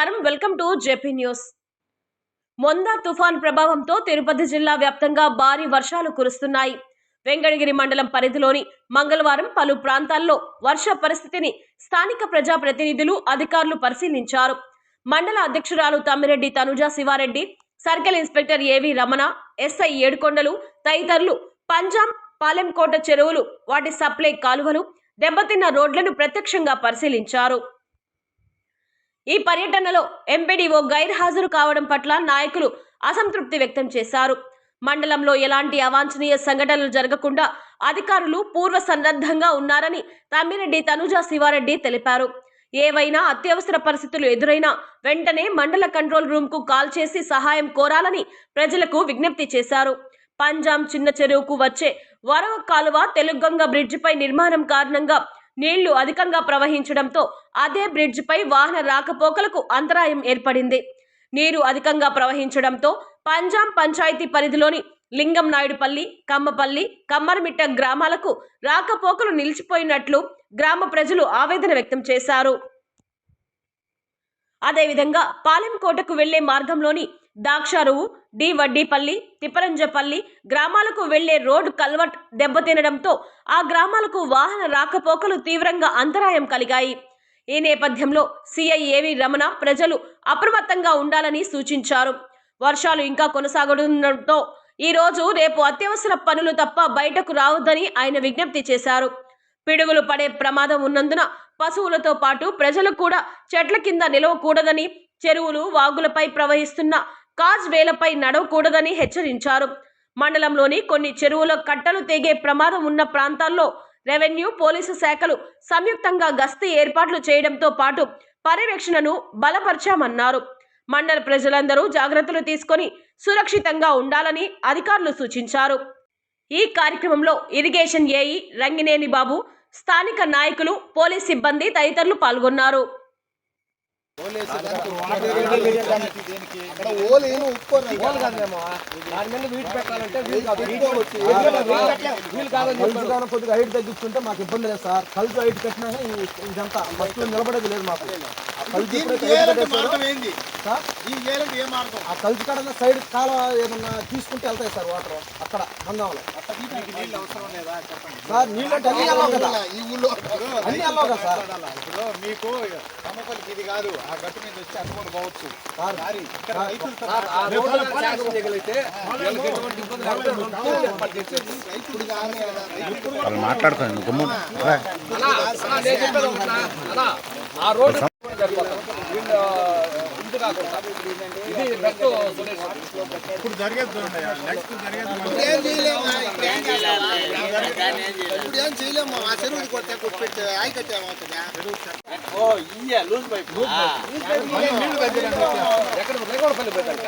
నమస్కారం. Welcome to JP news. Montha తుఫాన్ ప్రభావంతో తిరుపతి జిల్లా వ్యాప్తంగా భారీ వర్షాలు కురుస్తున్నాయి. వెంకటగిరి మండలం పరిధిలోని మంగళవారం పలు ప్రాంతాల్లో వర్ష పరిస్థితిని స్థానిక ప్రజాప్రతినిధులు అధికారులు పరిశీలించారు. మండల అధ్యక్షురాలు Tammireddy Tanuja Sivareddy circle inspector A V Ramana SI ఏడుకొండలు తదితరులు పంజాం పాలెంకోట చెరువులు వాటి సప్లై కాలువలు దెబ్బతిన్న రోడ్లను ప్రత్యక్షంగా పరిశీలించారు. ఈ పర్యటనలో ఎంపీడీఓ గైర్హాజరు కావడం పట్ల నాయకులు అసంతృప్తి వ్యక్తం చేశారు. మండలంలో ఎలాంటి అవాంఛనీయ సంఘటనలు జరగకుండా అధికారులు పూర్వ సన్నద్ధంగా ఉన్నారని తమ్మిరెడ్డి తనుజ శివారెడ్డి తెలిపారు. ఏవైనా అత్యవసర పరిస్థితులు ఎదురైనా వెంటనే మండల కంట్రోల్ రూమ్కు కాల్ చేసి సహాయం కోరాలని ప్రజలకు విజ్ఞప్తి చేశారు. పంజాం చిన్న చెరువుకు వచ్చే వరవ కాలువ తెలుగంగ బ్రిడ్జిపై నిర్మాణం కారణంగా నీళ్ళు అధికంగా ప్రవహించడంతో అదే బ్రిడ్జిపై వాహన రాకపోకలకు అంతరాయం ఏర్పడింది. నీరు అధికంగా ప్రవహించడంతో పంజాం పంచాయతీ పరిధిలోని లింగం నాయుడుపల్లి కమ్మపల్లి కమ్మరమిట్ట గ్రామాలకు రాకపోకలు నిలిచిపోయినట్లు గ్రామ ప్రజలు ఆవేదన వ్యక్తం చేశారు. అదేవిధంగా పాలెంకోటకు వెళ్ళే మార్గంలోని దాక్షారువు డి వడ్డీపల్లి తిప్పరంజపల్లి గ్రామాలకు వెళ్ళే రోడ్డు కల్వర్ట్ దెబ్బతినడంతో ఆ గ్రామాలకు వాహన రాకపోకలు తీవ్రంగా అంతరాయం కలిగాయి. ఈ నేపథ్యంలో సిఐ ఏవి రమణ ప్రజలు అప్రమత్తంగా ఉండాలని సూచించారు. వర్షాలు ఇంకా కొనసాగుతుండటంతో ఈ రోజు రేపు అత్యవసర పనులు తప్ప బయటకు రావద్దని ఆయన విజ్ఞప్తి చేశారు. పిడుగులు పడే ప్రమాదం ఉన్నందున పశువులతో పాటు ప్రజలు కూడా చెట్ల కింద నిలవకూడదని చెరువులు వాగులపై ప్రవహిస్తున్న కాజ్ వేలపై నడవకూడదని హెచ్చరించారు. మండలంలోని కొన్ని చెరువుల కట్టలు తెగే ప్రమాదం ఉన్న ప్రాంతాల్లో రెవెన్యూ పోలీసు శాఖలు సంయుక్తంగా గస్తీ ఏర్పాట్లు చేయడంతో పాటు పర్యవేక్షణను బలపరచామన్నారు. మండల ప్రజలందరూ జాగ్రత్తలు తీసుకొని సురక్షితంగా ఉండాలని అధికారులు సూచించారు. ఈ కార్యక్రమంలో ఇరిగేషన్ ఏఈ రంగినేని బాబు స్థానిక నాయకులు పోలీస్ సిబ్బంది తదితరులు పాల్గొన్నారు. కొద్దిగా హైట్ తగ్గించుకుంటే మాకు ఇబ్బంది లేదు సార్. కలుపు హైట్ కట్టినా ఇదంతా. ఫస్ట్ నిలబడేది లేదు మాకు. ఆ? కలుపు కడన సైడ్ కాలువ ఏమన్నా తీసుకుంటే వెళ్తాయి సార్ వాటర్? అక్కడ చెప్పండి. సార్ నీళ్ళు అన్ని కదా? ఈ ఊళ్ళో అన్ని సార్? ఇప్పుడు మీకు కమ్మపల్లికి ఇది కాదు. ఆ గట్టు మీద వచ్చి అట్టుకొని పోవచ్చు. సార్, ఆ రోడ్డు ఇప్పుడు జరిగేది చూడండి నెక్స్ట్ జరిగేది ఏం చేయలేము ఇప్పుడు ఏం చేయలేము ఆ చెరువుది కొట్టే కొట్టి ఆయి కట్టేమవుతుందా ఎక్కడ రేగోడపల్లి పెట్టాలి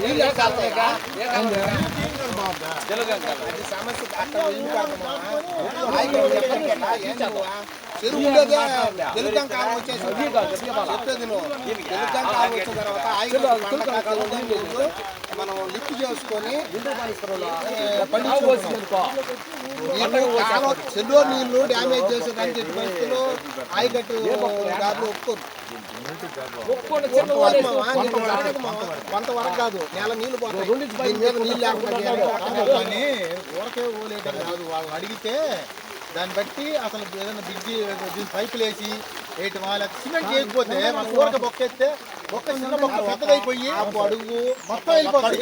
నీళ్ళు? అది సమస్య అక్కడ చెరువు ఉండేదే తెలుగుదాం కాలం వచ్చేసి చెప్పేది నువ్వు. తెలుగుదాం కాలం వచ్చిన తర్వాత ఆయి కట్టి పంట కాలం నీళ్ళు మనం లిఫ్ట్ చేసుకొని. నీళ్ళు చెల్లో నీళ్ళు డ్యామేజ్ చేసేదానికి ఎట్టి పరిస్థితుల్లో ఆయకట్టు దాంట్లో ఒప్పుకోరు. కొంతవరకు కాదు నేల నీళ్ళు పోతాయి. నీళ్ళు లేకుండా కానీ ఊరకే ఓలేయడం కాదు వాళ్ళు అడిగితే దాన్ని బట్టి అసలు ఏదైనా బిగ్గి దీని పైపులు వేసి వేయటం వాళ్ళ సిమెంట్ చేయకపోతే మన ఊరక బొక్క ఎత్తే బొక్క చిన్న బొక్క పెద్దదైపోయి అడుగు మొత్తం వెళ్ళిపోతుంది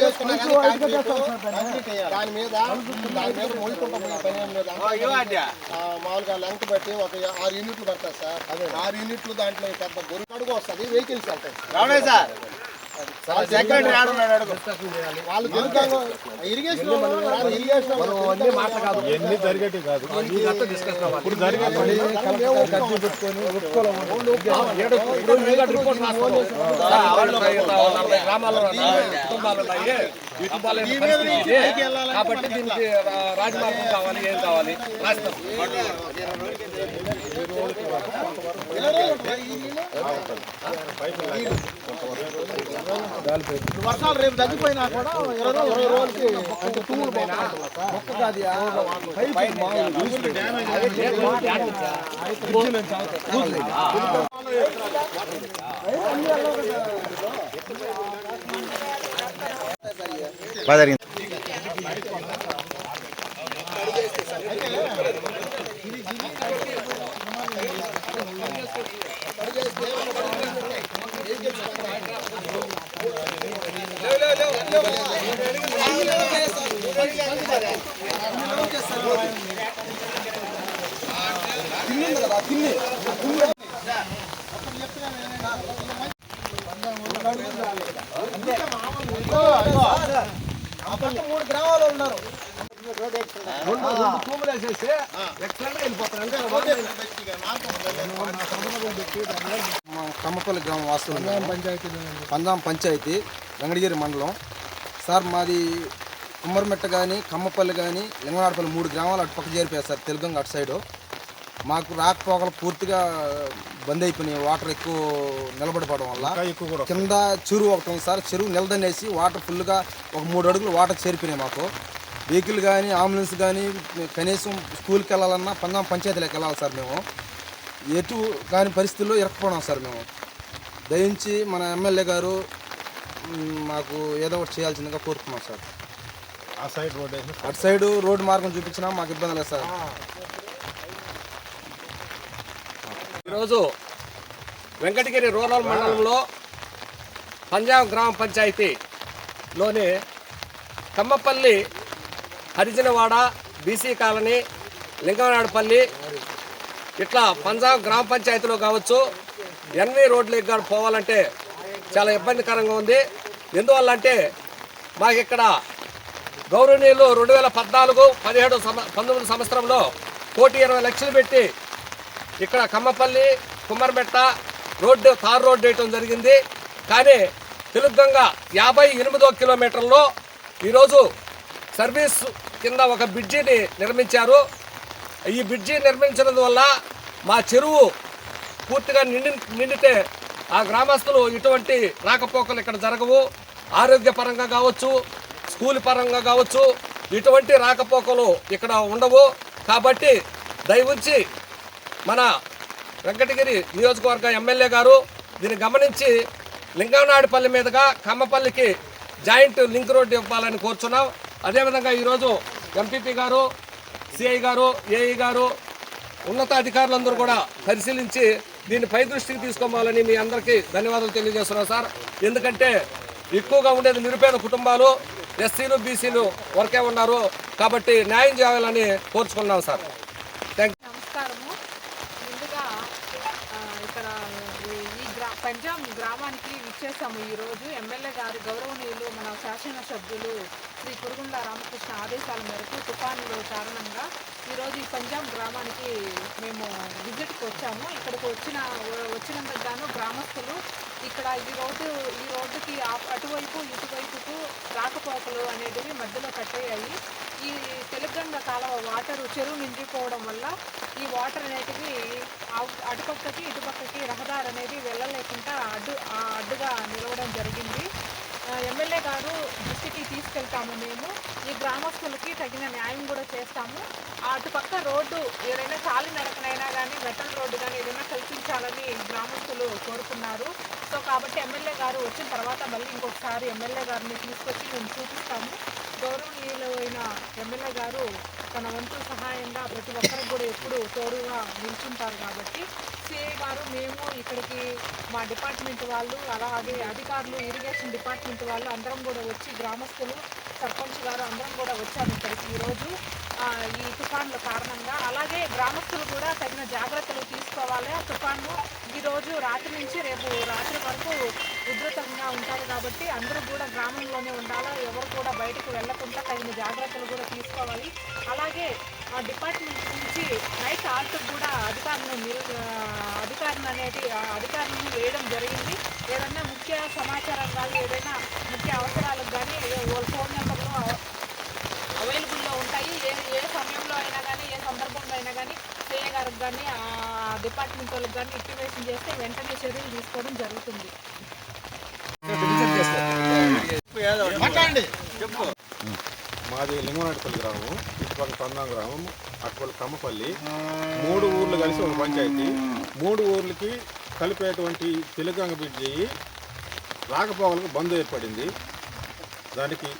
దాని మీద దాని మీద మొలుకుంటా పని ఏం లేదు మామూలుగా లెంత్ బట్టి ఒక ఆరు యూనిట్లు పడతాయి సార్. అదే. ఆరు యూనిట్లు దాంట్లో పెద్ద గొర్రె అడుగు వస్తుంది వెహికల్స్ వెళ్తాయి. సార్. వాళ్ళు తెలుగు ఇరిగేషన్ ఇరిగేషన్ అన్ని మాట కాదు ఎన్ని జరిగేటి కాదు ఇప్పుడు కాబట్టి దీనికి రాజమార్గం కావాలి ఏం కావాలి రాష్ట్రం వర్షాలు రేపు తగ్గిపోయినా కూడా ఇరవై ఇరవై రోజులకి అంటే తూములు మొక్క కాదు ఆ పైపు మూడు గ్రామాలు ఉన్నారు రెండు వెళ్ళిపోతారు అంటే మా కమ్మపల్లి గ్రామం వాస్తవం పంచాయతీ పందాం పంచాయతీ వెంకటగిరి మండలం. సార్ మాది కుమ్మరిమెట్ట కానీ కమ్మపల్లి కానీ లింగనాడపల్లి మూడు గ్రామాలు అటు పక్క చేరిపోయారు సార్ తెలుగంగ అటు సైడు. మాకు రాకపోకలు పూర్తిగా బంద్ అయిపోయినాయి వాటర్ ఎక్కువ నిలబడిపోవడం వల్ల. కింద చెరువు ఒకటి ఉంది సార్ చెరువు నిలదనేసి వాటర్ ఫుల్గా ఒక మూడు అడుగులు వాటర్ చేరిపోయినాయి మాకు. వెహికల్ కానీ అంబులెన్స్ కానీ కనీసం స్కూల్కి వెళ్ళాలన్నా పందాం పంచాయతీలోకి వెళ్ళాలి సార్ మేము. ఎటు కాని పరిస్థితుల్లో ఇరకపోవడం సార్ మేము. దయించి మన ఎమ్మెల్యే గారు మాకు ఏదో ఒకటి చేయాల్సిందిగా కోరుతున్నాం సార్. ఆ సైడ్ రోడ్ అటు సైడ్ రోడ్డు మార్గం చూపించినా మాకు ఇబ్బంది లేదు సార్. ఈరోజు వెంకటగిరి రూరల్ మండలంలో పంజాబ్ గ్రామ పంచాయతీలోని కమ్మపల్లి హరిజనవాడ బీసీ కాలనీ లింగనాడపల్లి ఇట్లా పంజాబ్ గ్రామ పంచాయతీలో కావచ్చు ఎన్వి రోడ్లకి కూడా పోవాలంటే చాలా ఇబ్బందికరంగా ఉంది. ఎందువల్ల అంటే మాకు ఇక్కడ గౌరవనీయులు రెండు వేల పద్నాలుగు పదిహేడు సంవ పంతొమ్మిది సంవత్సరంలో కోటి ఇరవై లక్షలు పెట్టి ఇక్కడ కమ్మపల్లి కుమ్మరమెట్ట రోడ్డు తారు రోడ్డు వేయటం జరిగింది. కానీ తెలుగంగా యాభై ఎనిమిదో కిలోమీటర్లో ఈరోజు సర్వీస్ కింద ఒక బ్రిడ్జిని నిర్మించారు. ఈ బ్రిడ్జి నిర్మించడం వల్ల మా చెరువు పూర్తిగా నిండి నిండితే ఆ గ్రామస్తులు ఇటువంటి రాకపోకలు ఇక్కడ జరగవు. ఆరోగ్యపరంగా కావచ్చు స్కూల్ పరంగా కావచ్చు ఇటువంటి రాకపోకలు ఇక్కడ ఉండవు. కాబట్టి దయవుంచి మన వెంకటగిరి నియోజకవర్గ ఎమ్మెల్యే గారు దీన్ని గమనించి లింగనాడిపల్లి మీదుగా కమ్మపల్లికి జాయింట్ లింక్ రోడ్డు ఇవ్వాలని కోరుచున్నాం. అదేవిధంగా ఈరోజు ఎంపీపీ గారు సిఐ గారు ఏఈ గారు ఉన్నతాధికారులందరూ కూడా పరిశీలించి దీన్ని పై దృష్టికి తీసుకోవాలని మీ అందరికీ ధన్యవాదాలు తెలియజేస్తున్నాం సార్. ఎందుకంటే ఎక్కువగా ఉండేది నిరుపేద కుటుంబాలు ఎస్సీలు బీసీలు వరకే ఉన్నారు. కాబట్టి న్యాయం చేయాలని కోరుచుకున్నాం సార్ థ్యాంక్ నమస్కారము ముందుగా ఆ, ఇక్కడ ఈ- ఈ గ్రా పంజాబ్ గ్రామానికి విచ్చేసాము ఈరోజు ఎమ్మెల్యే గారు గౌరవనీయులు మన శాసనసభ్యులు శ్రీ కురుగుండ రామకృష్ణ ఆదేశాల మేరకు తుఫానుల కారణంగా ఈరోజు ఈ పంజాబ్ గ్రామానికి మేము విజిట్కి వచ్చాము. ఇక్కడికి వచ్చిన వచ్చినందుకు గాను గ్రామస్తులు ఇక్కడ ఈ రోడ్డు ఈ రోడ్డుకి అటువైపు ఇటువైపుకు రాకపోకలు అనేటివి మధ్యలో కట్టేయాయి ఈ తెలుగంగ కాలువ వాటర్ చెరువు నిండిపోవడం వల్ల ఈ వాటర్ అనేటివి అటుపక్కకి ఇటుపక్కకి రహదారి అనేది వెళ్ళలేకుండా అడ్డు అడ్డుగా నిలవడం జరిగింది. ఎమ్మెల్యే గారు దృష్టికి తీసుకెళ్తాము మేము. ఈ గ్రామస్తులకి తగిన న్యాయం కూడా చేస్తాము. అటు అటుపక్క రోడ్డు ఏదైనా చాలి నడకనైనా కానీ మెటల్ రోడ్డు కానీ ఏదైనా కల్పించాలని గ్రామస్తులు కోరుకున్నారు సో కాబట్టి ఎమ్మెల్యే గారు వచ్చిన తర్వాత మళ్ళీ ఇంకొకసారి ఎమ్మెల్యే గారిని తీసుకొచ్చి మేము చూపిస్తాము. గౌరవనీయులైన ఎమ్మెల్యే గారు తన వంతు సహాయం సహాయంగా ప్రతి ఒక్కరికి కూడా ఎప్పుడు తోడుగా నిల్చుంటారు కాబట్టి సిఐ గారు మేము ఇక్కడికి మా డిపార్ట్మెంట్ వాళ్ళు అలాగే అధికారులు ఇరిగేషన్ డిపార్ట్మెంట్ వాళ్ళు అందరం కూడా వచ్చి గ్రామస్తులు సర్పంచ్ గారు అందరం కూడా వచ్చాము ఇక్కడికి ఈరోజు. ఈ తుఫాన్ల కారణంగా. అలాగే గ్రామస్తులు కూడా తగిన జాగ్రత్తలు తీసుకు ఆ తుఫాను ఈరోజు రాత్రి నుంచి రేపు రాత్రి వరకు ఉధృతంగా ఉంటుంది కాబట్టి అందరూ కూడా గ్రామంలోనే ఉండాలా ఎవరు కూడా బయటకు వెళ్ళకుండా తగిన జాగ్రత్తలు కూడా తీసుకోవాలి. అలాగే ఆ డిపార్ట్మెంట్ నుంచి నైట్ ఆల్ట్ కూడా అధికారులను అధికారులు అనేది ఆ అధికారులను వేయడం జరిగింది. ఏదైనా ముఖ్య సమాచారం కానీ ఏదైనా ముఖ్య అవసరాలకు కానీ వాళ్ళ ఫోన్ నెంబర్లు అవైలబుల్లో ఉంటాయి. ఏ ఏ సమయంలో అయినా కానీ ఏ సందర్భంలో అయినా కానీ సేయ గారికి కానీ ఆ డిపార్ట్మెంట్ వాళ్ళకి కానీ ఇంటిమేషన్ చేస్తే వెంటనే చర్యలు తీసుకోవడం జరుగుతుంది. మాది లింగనాటిపల్లి గ్రామం ఇటుపక్క పందాం గ్రామం అటుపల్లి కమ్మపల్లి. మూడు ఊర్లు కలిసి ఒక పంచాయతీ. మూడు ఊర్లకి కలిపేటువంటి తెలుగంగ బ్రిడ్జి రాకపోకలకు బంద్ ఏర్పడింది. దానికి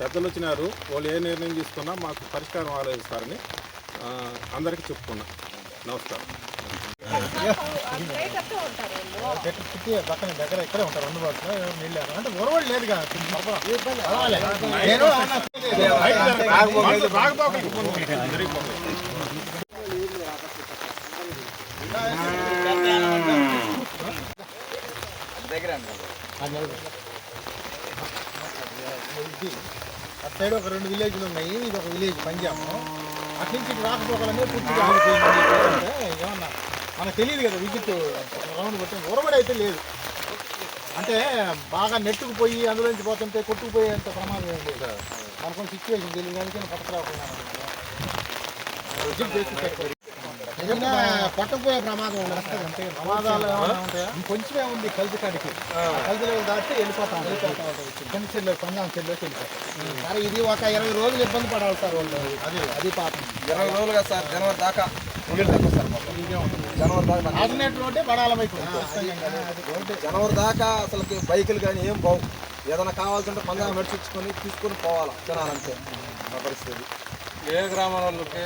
పెద్దలు వచ్చినారు. వాళ్ళు ఏ నిర్ణయం తీసుకున్నా మాకు పరిష్కారం ఆలోచిస్తారని అందరికీ చెప్పుకున్నా. నమస్కారం. పక్కన దగ్గర ఇక్కడే ఉంటారు అందుబాటులో ఎవరు నీళ్ళు అంటే ఒరవడి లేదు దగ్గర అటు సైడ్ ఒక రెండు విలేజ్లు ఉన్నాయి ఇది ఒక విలేజ్ పంజాబ్. అటు నుంచి ఇటు రాకపోకలనే పూర్తిగా ఆగిపోయింది. అంటే ఏమన్నా మనకు తెలియదు కదా విద్యుత్ రౌండ్ కొట్టి ఉరబడి అయితే లేదు. అంటే బాగా నెట్టుకుపోయి అందులో నుంచి పోతుంటే కొట్టుకుపోయేంత ప్రమాదం ఏం లేదు. మనకు సిచ్యువేషన్ తెలియదు కానీ పట్టరాకుండా ఏదైనా పట్టకపోయే ప్రమాదం ఉండదు ప్రమాదాలు కొంచెమే ఉంది కలిసి కాడికి కలిసి దాటితే వెళ్ళిపోతాం వెళ్ళిపోతా చిన్న చెల్లు పంజాబ్ చెల్లోకి వెళ్ళిపోతాం సరే ఇది ఒక ఇరవై రోజులు ఇబ్బంది పడాలి సార్ వాళ్ళు. అది అది పాపం. ఇరవై రోజులుగా సార్ జనవరి దాకా. సార్ మాకు. జనవరి దాకా ఆల్టర్నేట్ రోడ్డే బడాల వైపు జనవరి దాకా అసలుకి బైకులు కానీ ఏం బావు ఏదైనా కావాల్సింటే పందాలు నడిచించుకొని తీసుకొని పోవాలా జనాలంతే. మా పరిస్థితి. ఏ గ్రామాల వాళ్ళకి?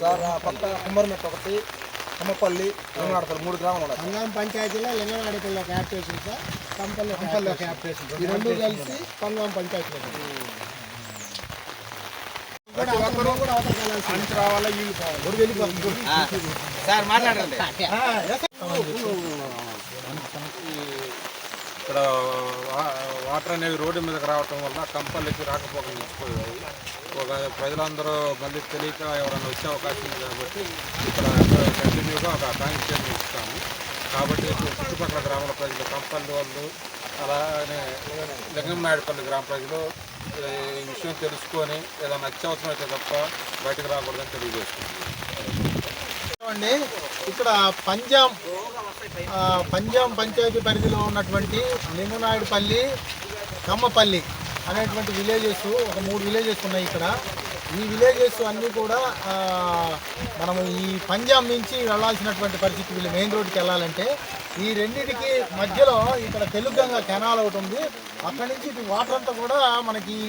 సార్ ఆ పక్క కుమ్మరిమెట్ట ఒకటి కమ్మపల్లి లింగనాడపల్లి మూడు గ్రామాలు ఉన్నాయి. పంజాబ్ పంచాయతీలో లింగనాడిపల్లి ఒక యాప్ స్టేషన్ సార్ కంపల్లి కంపల్లి ఒక యాప్ స్టేషన్ ఈ రెండు కలిసి పంజాబ్ పంచాయతీలో. సార్ మాట్లాడండి. ఇక్కడ వాటర్ అనేవి రోడ్డు మీదకి రావటం వల్ల కంపల్కి రాకపోకలు నిలిచిపోయాయి ఒక ప్రజలందరూ మళ్ళీ తెలియక ఎవరైనా వచ్చే అవకాశం ఉంది కాబట్టి ఇక్కడ కంటిన్యూగా ఒక కాన్స్టిట్యూషన్ ఇస్తాము. కాబట్టి చుట్టుపక్కల గ్రామాల ప్రజలు కంపల్లి వాళ్ళు అలానే లింగంనాయుడుపల్లి గ్రామ ప్రజలు ఈ విషయం తెలుసుకొని ఏదైనా అత్యవసరం అయితే తప్ప బయటకు రాకూడదని తెలియజేస్తుంది ఇక్కడ పంజాం పంజాం పంచాయతీ పరిధిలో ఉన్నటువంటి లింగనాయుడుపల్లి కమ్మపల్లి అనేటువంటి విలేజెస్ ఒక మూడు విలేజెస్ ఉన్నాయి ఇక్కడ. ఈ విలేజెస్ అన్నీ కూడా మనము మనం ఈ పంజాబ్ నుంచి వెళ్ళాల్సినటువంటి పరిస్థితి వీళ్ళు మెయిన్ రోడ్కి వెళ్ళాలంటే ఈ రెండింటికి మధ్యలో ఇక్కడ తెలుగంగా కెనాల్ ఒకటి ఉంది. అక్కడి నుంచి ఇటు వాటర్ అంతా కూడా మనకి ఈ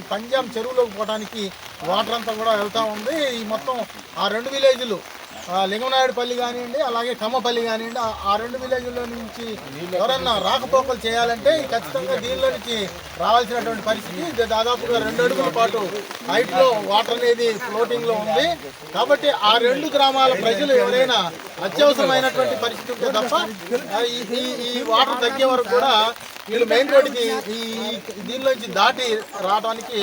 చెరువులోకి పోవడానికి వాటర్ అంతా కూడా వెళ్తూ ఉంది. ఈ మొత్తం ఆ రెండు విలేజ్లు లింగనాయుడుపల్లి కానివ్వండి అలాగే కమ్మపల్లి కానివ్వండి ఆ- రెండు విలేజ్లో నుంచి ఎవరన్నా రాకపోకలు చేయాలంటే ఖచ్చితంగా దీనిలో నుంచి రావాల్సినటువంటి పరిస్థితి. దాదాపుగా రెండు అడుగుల పాటు హైట్లో వాటర్ అనేది ఫ్లోటింగ్లో ఉంది. కాబట్టి ఆ రెండు గ్రామాల ప్రజలు ఎవరైనా అత్యవసరమైనటువంటి పరిస్థితి ఉంటే తప్ప ఈ- ఈ వాటర్ తగ్గే వరకు కూడా వీళ్ళు మెయిన్ రోడ్డుకి ఈ దీనిలోంచి దాటి రావడానికి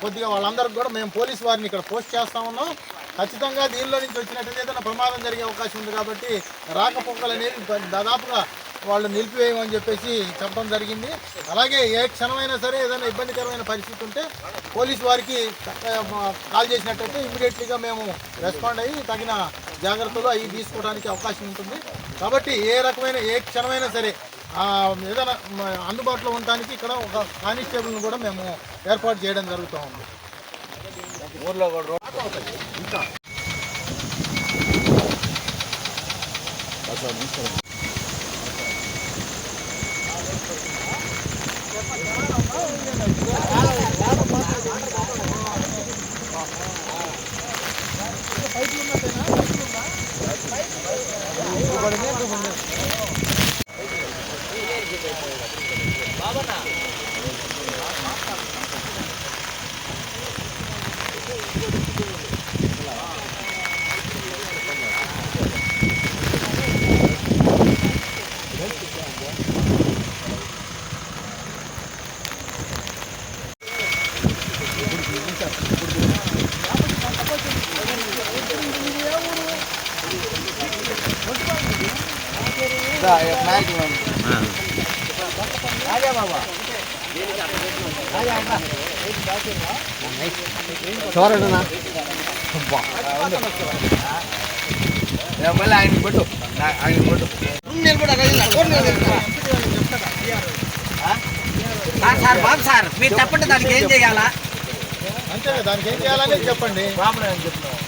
కొద్దిగా వాళ్ళందరికీ కూడా మేము పోలీస్ వారిని ఇక్కడ పోస్ట్ చేస్తా ఉన్నాం. ఖచ్చితంగా దీనిలో నుంచి వచ్చినట్టయితే ఏదైనా ప్రమాదం జరిగే అవకాశం ఉంది కాబట్టి రాకపోకలు అనేది దాదాపుగా వాళ్ళు నిలిపివేయమని చెప్పేసి చెప్పడం జరిగింది. అలాగే ఏ క్షణమైనా సరే ఏదైనా ఇబ్బందికరమైన పరిస్థితి ఉంటే పోలీస్ వారికి కాల్ చేసినట్టయితే ఇమీడియట్లీగా మేము రెస్పాండ్ అయ్యి తగిన జాగ్రత్తలు అవి తీసుకోవడానికి అవకాశం ఉంటుంది. కాబట్టి ఏ రకమైన ఏ క్షణమైనా సరే ఏదైనా అందుబాటులో ఉండడానికి ఇక్కడ ఒక కానిస్టేబుల్ని కూడా మేము ఏర్పాటు చేయడం జరుగుతూ ఉంది. ఊర్లో కూడా రోడ్ ఇంకా. పైపు ఉన్నదేనా చూడండినా ఆయన పెట్టు ఆయన పెట్టు సార్ బాబు సార్ మీరు చెప్పండి దానికి ఏం చేయాలా అంటే దానికి ఏం చేయాలనేది చెప్పండి బాబు నేను చెప్తున్నాను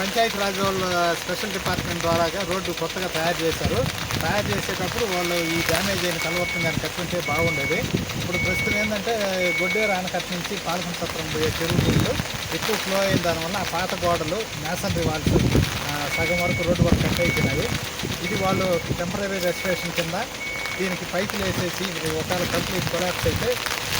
పంచాయతీ రాజ్ వాళ్ళ స్పెషల్ డిపార్ట్మెంట్ ద్వారా రోడ్డు కొత్తగా తయారు చేశారు. తయారు చేసేటప్పుడు వాళ్ళు ఈ డ్యామేజ్ అయిన కలవర్తం దాన్ని కట్టుంటే బాగుండేది. ఇప్పుడు ప్రస్తుతం ఏంటంటే గొడ్డేరు ఆనకట్ట నుంచి పాలకొండ సత్రం పోయే చెరువు నీళ్ళు ఎక్కువ ఫ్లో అయిన దానివల్ల ఆ పాత గోడలు మేసనరీ వాళ్ళు సగం వరకు రోడ్డు వరకు కట్ అయిపోయినాయి. ఇది వాళ్ళు టెంపరీ రెస్టరేషన్ కింద దీనికి పైపులు వేసేసి ఒకవేళ కంప్లీట్ కొలాప్స్ అయితే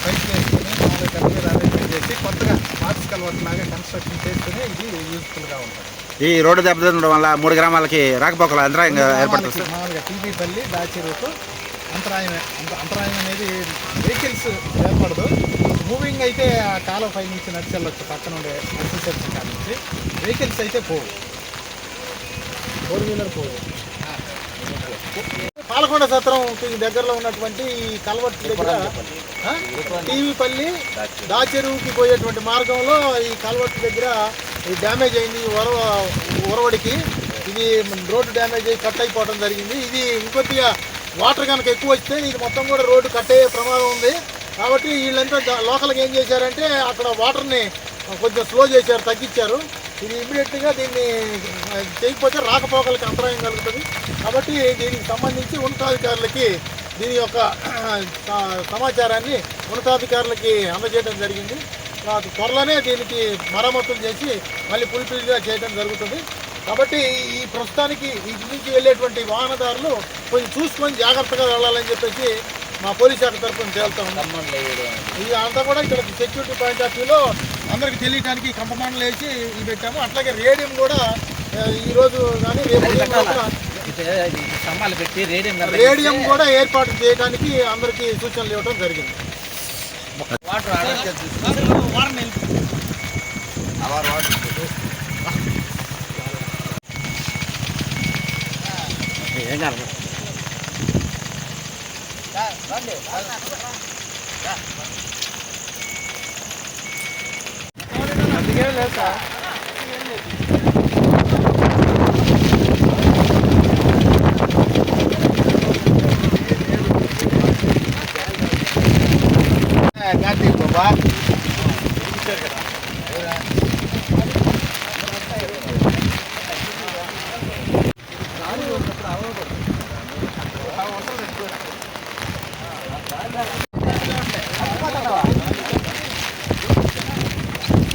పైపులు వేసుకుని మామూలుగా కంప్లీట్ చేసి కొత్తగా మార్క్స్ కలవట్ లాగా కన్స్ట్రక్షన్ చేస్తేనే ఇది యూస్ఫుల్గా ఉంటుంది. ఈ రోడ్డు దెబ్బతినడం వల్ల మూడు గ్రామాలకి రాకపోకల అంతరాయంగా ఏర్పడుతుంది మామూలుగా టీబీపల్లి దాచిరూపు అంతరాయమే. అంత అంతరాయం అనేది వెహికల్స్ ఏర్పడదు. మూవింగ్ అయితే ఆ కాలం పై నుంచి నడిచి వెళ్ళొచ్చు పక్కన ఉండే ఎస్ఎస్ఎఫ్సి కాడ నుంచి. వెహికల్స్ అయితే పోవు. ఫోర్ వీలర్ పోవు. పాలకొండ సత్రం దగ్గరలో ఉన్నటువంటి ఈ కల్వర్ట్ దగ్గర? టీవీపల్లి దాచెరువుకి పోయేటువంటి మార్గంలో ఈ కల్వర్ట్ దగ్గర ఈ డ్యామేజ్ అయింది ఉరవ ఉరవడికి ఇది రోడ్డు డ్యామేజ్ అయ్యి కట్ అయిపోవడం జరిగింది. ఇది ఇంకొద్దిగా వాటర్ కనుక ఎక్కువ వస్తే ఇది మొత్తం కూడా రోడ్డు కట్ అయ్యే ప్రమాదం ఉంది. కాబట్టి వీళ్ళంతా లోకల్గా ఏం చేశారంటే అక్కడ వాటర్ని కొంచెం స్లో చేశారు తగ్గించారు. ఇది ఇమీడియట్గా దీన్ని చేయకపోతే రాకపోకలకి అంతరాయం కలుగుతుంది. కాబట్టి దీనికి సంబంధించి ఉన్నతాధికారులకి దీని యొక్క సమాచారాన్ని ఉన్నతాధికారులకి అందజేయడం జరిగింది. త్వరలోనే దీనికి మరమ్మతులు చేసి మళ్ళీ ఫుల్ఫిల్గా చేయడం జరుగుతుంది. కాబట్టి ఈ ప్రస్తుతానికి ఇటు నుంచి వెళ్ళేటువంటి వాహనదారులు కొంచెం చూసుకొని జాగ్రత్తగా వెళ్ళాలని చెప్పేసి మా పోలీస్ శాఖ తరఫున తేలుతా ఉన్నాం. ఇది అంతా కూడా ఇక్కడ సెక్యూరిటీ పాయింట్ ఆఫ్ వ్యూలో అందరికి తెలియడానికి కంపమాండలు వేసి ఇది పెట్టాము. అట్లాగే రేడియం కూడా ఆ, ఈ రోజు కానీ రేపు స్తంభాలు పెట్టి రేడియం రేడియం కూడా ఏర్పాటు చేయడానికి అందరికీ సూచనలు ఇవ్వడం జరిగింది. ఏం కాదు. కార్తీక్ బాబా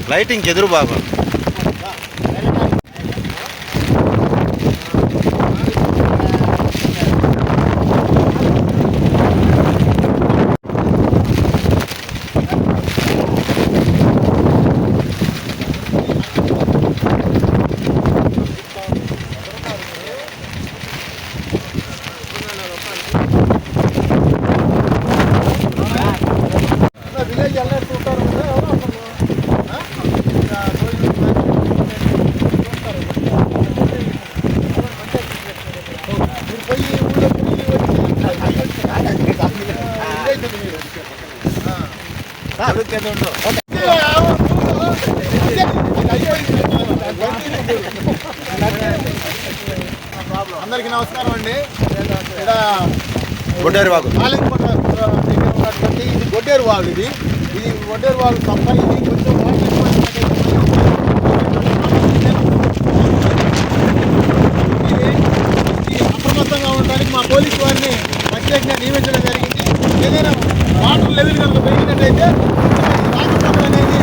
లైటింగ్ ఎదురు బాబు విలేజ్ వెళ్ళారు చూస్తారు కదా ఎవరో ఒకళ్ళు. ఆ? ఇంకా పోయి చూస్తారు. మీరు పోయి ఊళ్ళో తిరిగి వచ్చి ఆ, ఇదైతుంది మీరు. ఆ. అదే, అది అయిపోయింది. అందరికీ నమస్కారం అండి ఇక్కడ గొడ్డేరు వాగు. ఆలయకోట దగ్గర ఉన్నటువంటి ఇది గొడ్డేరు వాగు ఇది. ఇది గొడ్డేరు వాగు తప్ప ఇది కొంచెం అప్రమత్తంగా ఉండడానికి మా పోలీసు వారిని ప్రత్యేకంగా నియమించడం జరిగింది. ఏదైనా వాటర్ లెవెల్ కనుక పెరిగినట్టయితే అనేవి